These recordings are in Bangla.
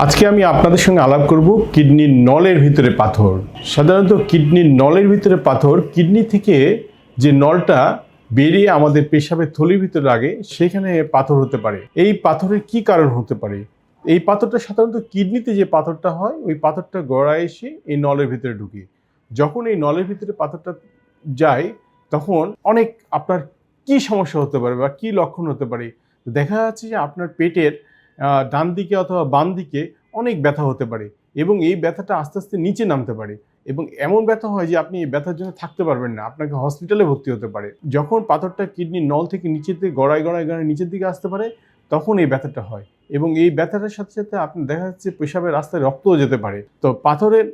আজকে আমি আপনাদের সঙ্গে আলাপ করব কিডনির নলের ভিতরে পাথর। সাধারণত কিডনির নলের ভিতরে পাথর, কিডনি থেকে যে নলটা বেরিয়ে আমাদের পেশাবের থলির ভিতরে লাগে, সেখানে পাথর হতে পারে। এই পাথরের কি কারণ হতে পারে? এই পাথরটা সাধারণত কিডনিতে যে পাথরটা হয়, ওই পাথরটা গড়ায় এসে এই নলের ভিতরে ঢুকে। যখন এই নলের ভিতরে পাথরটা যায়, তখন অনেক আপনার কি সমস্যা হতে পারে বা কি লক্ষণ হতে পারে? দেখা যাচ্ছে যে আপনার পেটের ডান দিকে অথবা বাম দিকে অনেক ব্যথা হতে পারে এবং এই ব্যথাটা আস্তে আস্তে নিচে নামতে পারে এবং এমন ব্যথা হয় যে আপনি এই ব্যথার জন্য থাকতে পারবেন না, আপনাকে হসপিটালে ভর্তি হতে পারে। যখন পাথরটা কিডনির নল থেকে নিচের দিকে, গড়ায় গড়ায় গড়ায় নিচের দিকে আসতে পারে, তখন এই ব্যথাটা হয় এবং এই ব্যথাটার সাথে সাথে আপনি দেখা যাচ্ছে পেশাবের রাস্তায় রক্তও যেতে পারে। তো পাথরের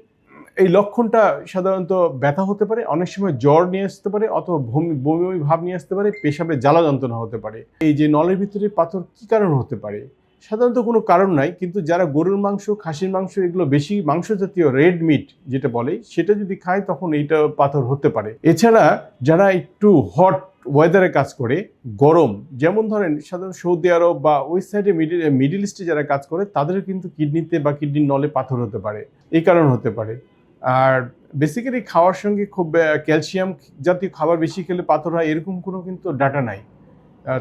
এই লক্ষণটা সাধারণত ব্যথা হতে পারে, অনেক সময় জ্বর নিয়ে আসতে পারে অথবা বমি বমি ভাব নিয়ে আসতে পারে, পেশাবে জ্বালা যন্ত্রণা হতে পারে। এই যে নলের ভিতরে পাথর কী কারণ হতে পারে? সাধারণত কোনো কারণ নাই, কিন্তু যারা গরুর মাংস, খাসির মাংস, এগুলো বেশি মাংস জাতীয় রেড মিট যেটা বলে, সেটা যদি খায় তখন এইটা পাথর হতে পারে। এছাড়া যারা একটু হট ওয়েদারে কাজ করে, গরম, যেমন ধরেন সাধারণত সৌদি আরব বা ওই সাইডে মিডিল মিডিল ইস্টে যারা কাজ করে তাদের কিন্তু কিডনিতে বা কিডনির নলে পাথর হতে পারে। এই কারণ হতে পারে। আর বেসিক্যালি খাওয়ার সঙ্গে খুব ক্যালসিয়াম জাতীয় খাবার বেশি খেলে পাথর হয়, এরকম কোনো কিন্তু ডাটা নাই।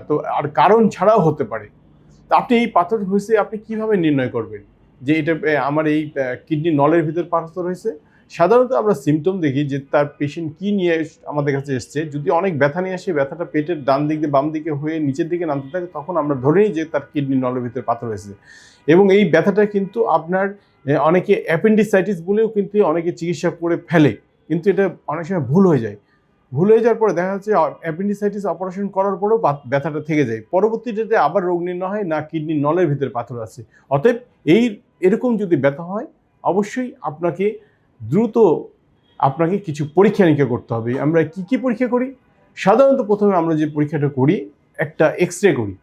তো, আর কারণ ছাড়াও হতে পারে। আপনি এই পাথর হয়েছে আপনি কীভাবে নির্ণয় করবেন? যে এটা আমার এই কিডনি নলের ভিতর পাথর হয়েছে সাধারণত আমরা সিমটম দেখি যে তার পেশেন্ট কি নিয়ে আমাদের কাছে এসছে। যদি অনেক ব্যথা নিয়ে আসে, ব্যথাটা পেটের ডান দিক দিয়ে বাম দিকে হয়ে নিচের দিকে নামতে থাকে, তখন আমরা ধরে নিই যে তার কিডনি নলের ভিতরে পাথর হয়েছে এবং এই ব্যথাটা কিন্তু আপনার অনেকে অ্যাপেন্ডিসাইটিস বলেও কিন্তু অনেকে চিকিৎসা করে ফেলে। কিন্তু এটা অনেক সময় ভুল হয়ে যায়। ভুল হয়ে যাওয়ার পরে দেখা যাচ্ছে অ্যাপেন্ডিসাইটিস অপারেশন করার পরেও ব্যথাটা থেকে যায়। পরবর্তীতে আবার রোগ নির্ণয় হয়, না কিডনি নলের ভিতরে পাথর আছে। অতএব এই এরকম যদি ব্যথা হয়, অবশ্যই আপনাকে দ্রুত আপনাকে কিছু পরীক্ষা নিরীক্ষা করতে হবে। আমরা কি কি পরীক্ষা করি? সাধারণত প্রথমে আমরা যে পরীক্ষাটা করি, একটা এক্স রে করি।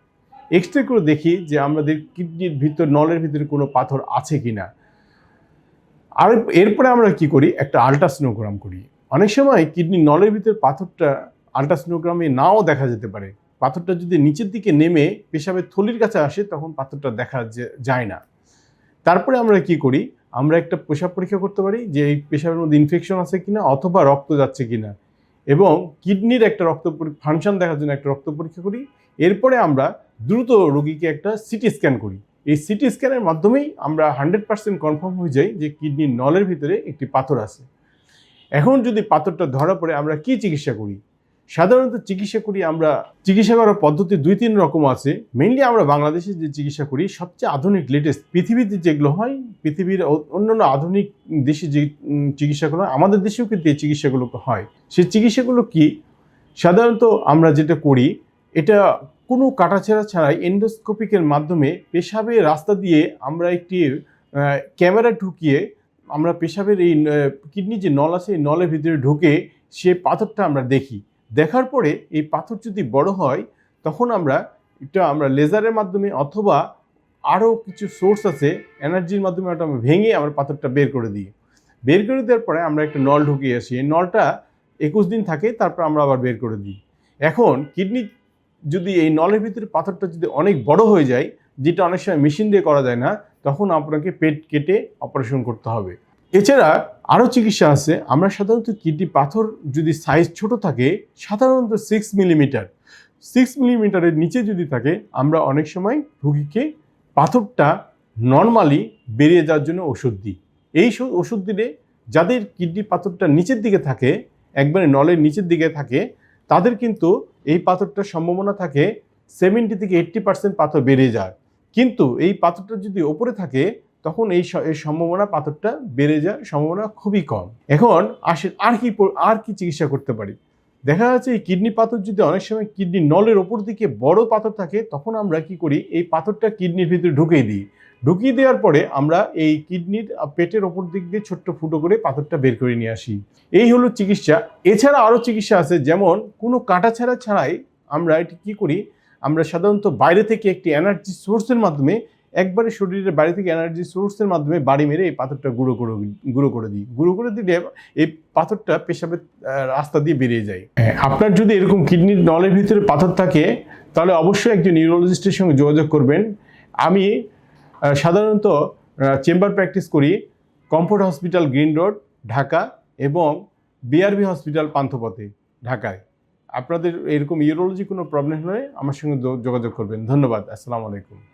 এক্স রে করে দেখি যে আমাদের কিডনির ভিতর, নলের ভিতরে কোনো পাথর আছে কি না আর এরপরে আমরা কি করি? একটা আলট্রাসোনোগ্রাম করি। অনেক সময় কিডনি নলের ভিতরে পাথরটা আলট্রাসোনোগ্রামে নাও দেখা যেতে পারে। পাথরটা যদি নিচের দিকে নেমে পেশাবের থলির কাছে আসে, তখন পাথরটা দেখা যায় না। তারপরে আমরা কি করি? আমরা একটা পেশাব পরীক্ষা করতে পারি যে, এই পেশাবের মধ্যে ইনফেকশন আছে কিনা অথবা রক্ত যাচ্ছে কিনা। এবং কিডনির একটা রক্ত ফাংশন দেখার জন্য একটা রক্ত পরীক্ষা করি। এরপরে আমরা দ্রুত রোগীকে একটা সিটি স্ক্যান করি। এই সিটি স্ক্যানের মাধ্যমেই আমরা হান্ড্রেড পার্সেন্ট কনফার্ম হয়ে যাই যে, কিডনির নলের ভিতরে একটি পাথর আছে। এখন যদি পাথরটা ধরা পড়ে, আমরা কি চিকিৎসা করি? সাধারণত চিকিৎসা করি আমরা, চিকিৎসা করার পদ্ধতি দুই তিন রকম আছে। মেইনলি আমরা বাংলাদেশে যে চিকিৎসা করি, সবচেয়ে আধুনিক লেটেস্ট পৃথিবীতে যেগুলো হয়, পৃথিবীর অন্যান্য আধুনিক দেশে যে চিকিৎসাগুলো আমাদের দেশেও কিন্তু এই চিকিৎসাগুলো হয়। সেই চিকিৎসাগুলো কি? সাধারণত আমরা যেটা করি, এটা কোনো কাটাছেঁড়া ছাড়াই এন্ডোস্কোপিকের মাধ্যমে পেশাবের রাস্তা দিয়ে আমরা একটি ক্যামেরা ঢুকিয়ে আমরা পেশাবের এই কিডনি যে নল আছে, এই নলের ভিতরে ঢুকে সে পাথরটা আমরা দেখি। দেখার পরে এই পাথর যদি বড় হয়, তখন আমরা এটা আমরা লেজারের মাধ্যমে অথবা আরও কিছু সোর্স আছে, এনার্জির মাধ্যমে ওটা আমরা ভেঙে আমরা পাথরটা বের করে দিই। বের করে দেওয়ার পরে আমরা একটা নল ঢুকিয়ে আসি। এই নলটা একুশ দিন থাকে, তারপর আমরা আবার বের করে দিই। এখন কিডনি যদি এই নলের ভিতরে পাথরটা যদি অনেক বড় হয়ে যায়, যেটা অনেক সময় মেশিন দিয়ে করা যায় না তখন আপনাকে পেট কেটে অপারেশন করতে হবে। এছাড়া আরও চিকিৎসা আছে, আমরা সাধারণত কিডনি পাথর যদি সাইজ ছোট থাকে, সাধারণত সিক্স মিলিমিটার সিক্স মিলিমিটারের নিচে যদি থাকে, আমরা অনেক সময় রুগীকে পাথরটা নর্মালি বেরিয়ে যাওয়ার জন্য ওষুধ দিই। এই ওষুধ দিলে যাদের কিডনি পাথরটা নিচের দিকে থাকে, একবারে নলের নিচের দিকে থাকে, তাদের কিন্তু এই পাথরটার সম্ভাবনা থাকে সেভেন্টি থেকে এইট্টি পার্সেন্ট পাথর বেরিয়ে যায়। কিন্তু এই পাথরটা যদি ওপরে থাকে, তখন এই সম্ভাবনা পাথরটা বেড়ে যাওয়ার সম্ভাবনা খুবই কম। এখন আসে আর কি আর কি চিকিৎসা করতে পারি? দেখা যাচ্ছে এই কিডনি পাথর যদি অনেক সময় কিডনি নলের ওপর দিকে বড় পাথর থাকে, তখন আমরা কি করি? এই পাথরটা কিডনির ভিতরে ঢুকিয়ে দিই। ঢুকিয়ে দেওয়ার পরে আমরা এই কিডনির পেটের ওপর দিক দিয়ে ছোট্ট ফুটো করে পাথরটা বের করে নিয়ে আসি। এই হলো চিকিৎসা। এছাড়া আরও চিকিৎসা আছে, যেমন কোনো কাটাছাড়া ছাড়াই আমরা এটি কী করি? আমরা সাধারণত বাইরে থেকে একটি এনার্জি সোর্সের মাধ্যমে একবারে শরীরের বাইরে থেকে এনার্জি সোর্সের মাধ্যমে বাড়ি মেরে এই পাথরটা গুঁড়ো করে গুঁড়ো করে দিই। গুঁড়ো করে দিলে এই পাথরটা পেশাবের রাস্তা দিয়ে বেরিয়ে যায়। হ্যাঁ, আপনার যদি এরকম কিডনির নলের ভিতরে পাথর থাকে তাহলে অবশ্যই একজন নিউরোলজিস্টের সঙ্গে যোগাযোগ করবেন। আমি সাধারণত চেম্বার প্র্যাকটিস করি comfort hospital green road Dhaka এবং বিআরবি হসপিটাল পান্থপথে ঢাকায়। আপনাদের এরকম ইউরোলজি কোনো প্রবলেম হলে আমার সঙ্গে যোগাযোগ করবেন। ধন্যবাদ আসসালামু আলাইকুম।